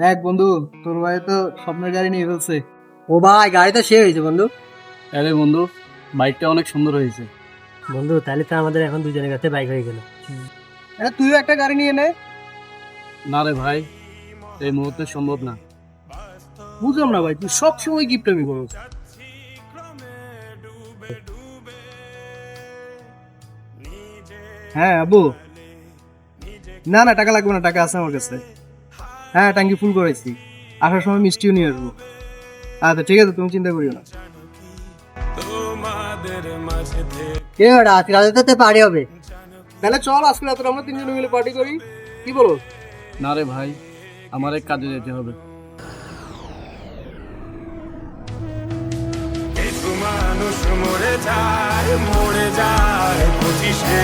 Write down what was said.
দেখ বন্ধু তোর ভাই তো স্বপ্নের গাড়ি নিয়ে ফেলছে। ও ভাই গাড়ি তো সে হয়েছে বন্ধু। আরে বন্ধু বাইকটা অনেক সুন্দর হয়েছে। বন্ধু তাহলে তো আমাদের এখন দুজনের কাছে বাইক হয়ে গেল। আরে তুইও একটা গাড়ি নিয়ে নে। না রে ভাই এই মুহূর্তে সম্ভব না। বুঝলাম না ভাই তুই সব সময় গিফট আমি করো হ্যাঁ আবু না না টাকা লাগবে না টাকা আছে আমার কাছে। হ্যাঁ ট্যাঙ্কি ফুল করেছি। আসার সময় মিষ্টিও নিয়ে আসব। আচ্ছা ঠিক আছে তুমি চিন্তা করিও না। কে ওটা আজকে রাতে তো পারি হবে। তাহলে চল আজকে রাত্রে আমরা তিনজনে মিলে পার্টি করি। কি বলো? না রে ভাই আমার এক কাজে যেতে হবে। মানুষ মরে যায় মরে যায় পঁচিশে।